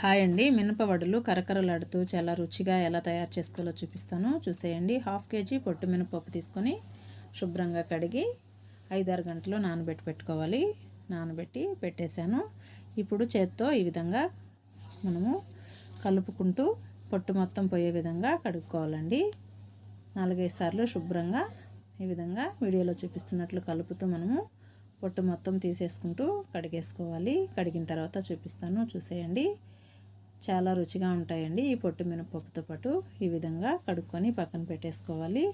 Hi అండి. మినపవడలు కరకరలాడుతూ చాలా రుచిగా ఎలా తయారు చేసుకోవాలో చూపిస్తాను. చూసేయండి. హాఫ్ కేజీ పొట్టు మినపప్పు తీసుకొని శుభ్రంగా కడిగి ఐదారు గంటలు నానబెట్టి పెట్టుకోవాలి. నానబెట్టి పెట్టేశాను. ఇప్పుడు చేత్తో ఈ విధంగా మనము కలుపుకుంటూ పొట్టు మొత్తం పోయే విధంగా కడుక్కోవాలండి. నాలుగైదు సార్లు శుభ్రంగా ఈ విధంగా వీడియోలో చూపిస్తున్నట్లు కలుపుతూ మనము పొట్టు మొత్తం తీసేసుకుంటూ కడిగేసుకోవాలి. కడిగిన తర్వాత చూపిస్తాను. చూసేయండి. చాలా రుచిగా ఉంటాయండి. ఈ పొట్టు మినపప్పుతో పాటు ఈ విధంగా కడుక్కొని పక్కన పెట్టేసుకోవాలి.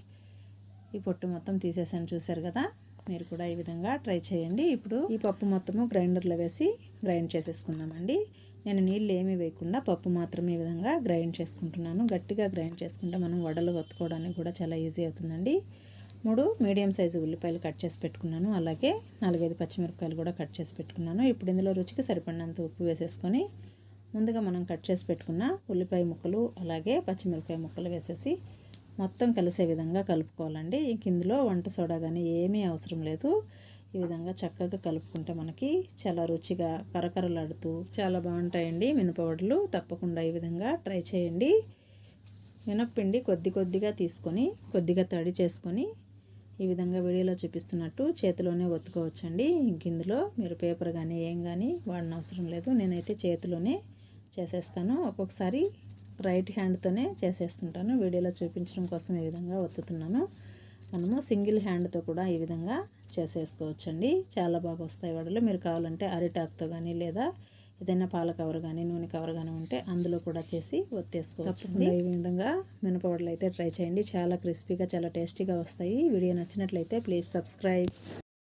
ఈ పొట్టు మొత్తం తీసేసాను చూసారు కదా? మీరు కూడా ఈ విధంగా ట్రై చేయండి. ఇప్పుడు ఈ పప్పు మొత్తము గ్రైండర్లో వేసి గ్రైండ్ చేసేసుకుందామండి. నేను నీళ్ళు ఏమీ వేయకుండా పప్పు మాత్రం ఈ విధంగా గ్రైండ్ చేసుకుంటున్నాను. గట్టిగా గ్రైండ్ చేసుకుంటే మనం వడలు ఒత్తుకోవడానికి కూడా చాలా ఈజీ అవుతుందండి. మూడు మీడియం సైజు ఉల్లిపాయలు కట్ చేసి పెట్టుకున్నాను. అలాగే నాలుగైదు పచ్చిమిరపకాయలు కూడా కట్ చేసి పెట్టుకున్నాను. ఇప్పుడు ఇందులో రుచికి సరిపడినంత ఉప్పు వేసేసుకొని ముందుగా మనం కట్ చేసి పెట్టుకున్న ఉల్లిపాయ ముక్కలు అలాగే పచ్చిమిరపకాయ ముక్కలు వేసేసి మొత్తం కలిసే విధంగా కలుపుకోవాలండి. ఇంక ఇందులో వంట సోడా కానీ ఏమీ అవసరం లేదు. ఈ విధంగా చక్కగా కలుపుకుంటే మనకి చాలా రుచిగా కరకరలాడుతూ చాలా బాగుంటాయండి. మినపవడలు తప్పకుండా ఈ విధంగా ట్రై చేయండి. మినప్పిండి కొద్ది కొద్దిగా తీసుకొని కొద్దిగా తడి చేసుకొని ఈ విధంగా వీడియోలో చూపిస్తున్నట్టు చేతిలోనే ఒత్తుకోవచ్చండి. ఇంక ఇందులో మీరు పేపర్ కానీ ఏం కానీ వాడిన అవసరం లేదు. నేనైతే చేతిలోనే చేసేస్తాను. ఒక్కొక్కసారి రైట్ హ్యాండ్తోనే చేసేస్తుంటాను. వీడియోలో చూపించడం కోసం ఈ విధంగా ఒత్తుతున్నాను. మనము సింగిల్ హ్యాండ్తో కూడా ఈ విధంగా చేసేసుకోవచ్చండి. చాలా బాగా వస్తాయి వడలు. మీరు కావాలంటే అరిటాక్తో కానీ లేదా ఏదైనా పాల కవర్ కానీ నూనె కవర్ కానీ ఉంటే అందులో కూడా చేసి ఒత్తేసుకోవచ్చు. ఈ విధంగా మినపవడలు అయితే ట్రై చేయండి. చాలా క్రిస్పీగా చాలా టేస్టీగా వస్తాయి. వీడియో నచ్చినట్లయితే ప్లీజ్ సబ్స్క్రైబ్